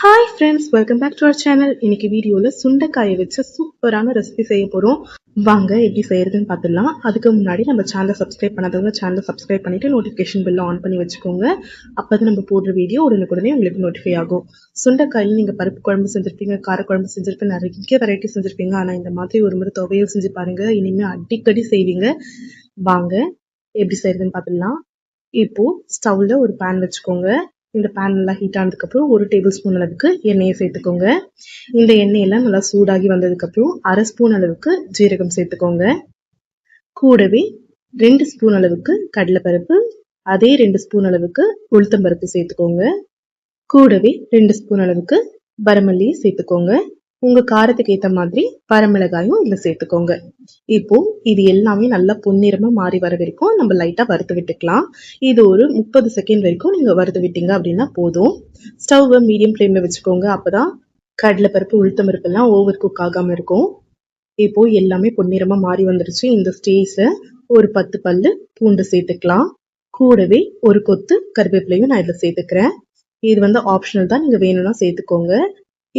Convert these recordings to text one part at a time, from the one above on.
Hi friends welcome back to our channel இன்னைக்கு வீடியோவில் சுண்டைக்காயை வச்சு சூப்பரான ரெசிபி செய்ய போகிறோம் வாங்க எப்படி செய்யறதுன்னு பார்த்துடலாம். அதுக்கு முன்னாடி நம்ம சேனலை சப்ஸ்கிரைப் பண்ணாதவங்க சேனலை சப்ஸ்கிரைப் பண்ணிட்டு நோட்டிஃபிகேஷன் பில்லை ஆன் பண்ணி வச்சுக்கோங்க. அப்போ தான் நம்ம போடுற வீடியோ உடனுக்குடனே உங்களுக்கு நோட்டிஃபை ஆகும். சுண்டைக்காயில் நீங்கள் பருப்பு குழம்பு செஞ்சுருப்பீங்க காரக்குழம்பு செஞ்சுருப்பீங்க நிறைய வெரைட்டி செஞ்சுருப்பீங்க. ஆனால் இந்த மாதிரி ஒரு முறை துவையல் செஞ்சு பாருங்கள் இனிமேல் அடிக்கடி செய்வீங்க. வாங்க எப்படி செய்யறதுன்னு பார்த்துடலாம். இப்போது ஸ்டவ்வில் ஒரு பேன் வச்சுக்கோங்க. இந்த பேன் நல்லா ஹீட் ஆனதுக்கப்புறம் ஒரு டேபிள் ஸ்பூன் அளவுக்கு எண்ணெயை சேர்த்துக்கோங்க. இந்த எண்ணெயெல்லாம் நல்லா சூடாகி வந்ததுக்கப்புறம் அரை ஸ்பூன் அளவுக்கு ஜீரகம் சேர்த்துக்கோங்க. கூடவே ரெண்டு ஸ்பூன் அளவுக்கு கடலைப்பருப்பு அதே ரெண்டு ஸ்பூன் அளவுக்கு உளுத்தம்பருப்பு சேர்த்துக்கோங்க. கூடவே ரெண்டு ஸ்பூன் அளவுக்கு வரமல்லியை சேர்த்துக்கோங்க. உங்க காரத்துக்கு ஏத்த மாதிரி வரமிளகாயும் இதுல சேர்த்துக்கோங்க. இப்போ இது எல்லாமே நல்லா பொன்னிறமா மாறி வர வரைக்கும் நம்ம லைட்டா வறுத்து விட்டுக்கலாம். இது ஒரு முப்பது செகண்ட் வரைக்கும் நீங்க வறுத்து விட்டீங்க அப்படின்னா போதும். ஸ்டவ் மீடியம் ஃப்ளேம்ல வச்சுக்கோங்க. அப்பதான் கடலை பருப்பு உளுத்தம் பருப்பு எல்லாம் ஓவர் குக் ஆகாம இருக்கும். இப்போ எல்லாமே பொன்னிறமா மாறி வந்துருச்சு. இந்த ஸ்டேஜ ஒரு பத்து பல்லு பூண்டு சேர்த்துக்கலாம். கூடவே ஒரு கொத்து கருவேப்பிலையும் நான் இதுல சேர்த்துக்கிறேன். இது வந்து ஆப்ஷனல் தான். நீங்க வேணும்னா சேர்த்துக்கோங்க.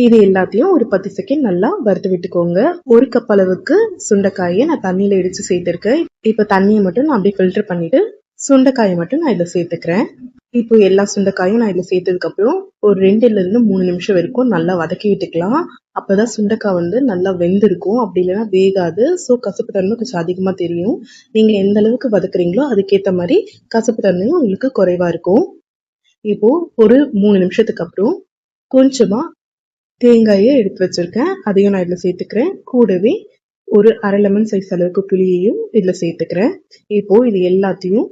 இது எல்லாத்தையும் ஒரு பத்து செகண்ட் நல்லா வறுத்து விட்டுக்கோங்க. ஒரு கப் அளவுக்கு சுண்டைக்காயை நான் தண்ணியில இடிச்சு சேர்த்துருக்கேன். இப்போ தண்ணியை மட்டும் நான் அப்படியே ஃபில்டர் பண்ணிட்டு சுண்டைக்காயை மட்டும் நான் இதில் சேர்த்துக்கிறேன். இப்போ எல்லா சுண்டைக்காயும் நான் இதில் சேர்த்ததுக்கு அப்புறம் ஒரு ரெண்டுல இருந்து மூணு நிமிஷம் வரைக்கும் நல்லா வதக்கி விட்டுக்கலாம். அப்பதான் சுண்டைக்காய் வந்து நல்லா வெந்திருக்கும். அப்படி இல்லைன்னா வேகாது. ஸோ கசப்பு தன்மை கொஞ்சம் அதிகமா தெரியும். நீங்க எந்த அளவுக்கு வதக்குறீங்களோ அதுக்கேற்ற மாதிரி கசப்பு தன்மையும் உங்களுக்கு குறைவா இருக்கும். இப்போ ஒரு மூணு நிமிஷத்துக்கு அப்புறம் கொஞ்சமா தேங்காயை எடுத்து வச்சிருக்கேன். அதையும் நான் இதில் சேர்த்துக்கிறேன். கூடவே ஒரு அரை லெமன் சைஸ் அளவுக்கு புளியையும் இதில் சேர்த்துக்கிறேன். இப்போ இது எல்லாத்தையும்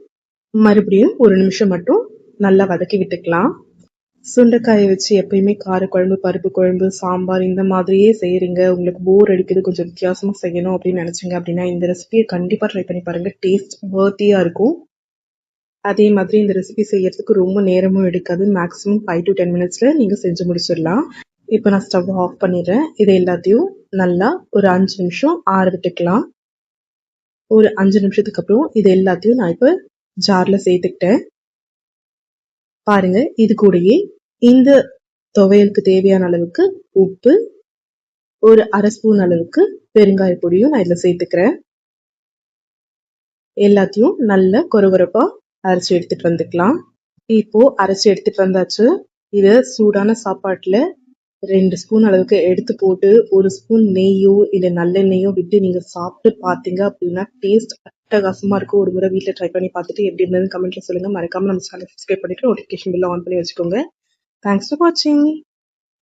மறுபடியும் ஒரு நிமிஷம் மட்டும் நல்லா வதக்கி விட்டுக்கலாம். சுண்டைக்காயை வச்சு எப்பயுமே காரக்குழம்பு பருப்பு குழம்பு சாம்பார் இந்த மாதிரியே செய்கிறீங்க உங்களுக்கு போர் அடிக்கிறது கொஞ்சம் வித்தியாசமாக செய்யணும் அப்படின்னு நினச்சிங்க அப்படின்னா இந்த ரெசிபியை கண்டிப்பாக ட்ரை பண்ணி பாருங்கள் டேஸ்ட் வேர்த்தியாக இருக்கும். அதே மாதிரி இந்த ரெசிபி செய்யறதுக்கு ரொம்ப நேரமும் எடுக்காது. மேக்ஸிமம் ஃபைவ் டு டென் மினிட்ஸில் நீங்கள் செஞ்சு முடிச்சிடலாம். இப்போ நான் ஸ்டவ் ஆஃப் பண்ணிடுறேன். இது எல்லாத்தையும் நல்லா ஒரு அஞ்சு நிமிஷம் ஆற விட்டுக்கலாம். ஒரு அஞ்சு நிமிஷத்துக்கு அப்புறம் இது எல்லாத்தையும் நான் இப்போ ஜாரில் சேர்த்துக்கிட்டேன். பாருங்க இது கூடயே இந்த துவையலுக்கு தேவையான அளவுக்கு உப்பு ஒரு அரை ஸ்பூன் அளவுக்கு பெருங்காய பொடியும் நான் இதில் சேர்த்துக்கிறேன். எல்லாத்தையும் நல்ல கொரகொரப்பா அரைச்சி எடுத்துட்டு வந்துக்கலாம். இப்போ அரைச்சி எடுத்துட்டு வந்தாச்சு. இதை சூடான சாப்பாட்டில் ரெண்டு ஸ்பூன் அளவுக்கு எடுத்து போட்டு ஒரு ஸ்பூன் நெய்யோ இல்லை நல்லெண்ணெயோ விட்டு நீங்கள் சாப்பிட்டு பார்த்தீங்க அப்படின்னா டேஸ்ட் அட்டகாசமாக இருக்கும். ஒரு முறை வீட்டில் ட்ரை பண்ணி பார்த்துட்டு எப்படி இருந்ததுன்னு கமெண்ட்ல சொல்லுங்கள் மறக்காமல் நம்ம சேனல் சப்ஸ்கிரைப் பண்ணிட்டு நோட்டிஃபிகேஷன் பில்ல ஆன் பண்ணி வச்சுக்கோங்க. தேங்க்ஸ் ஃபார் வாட்சிங்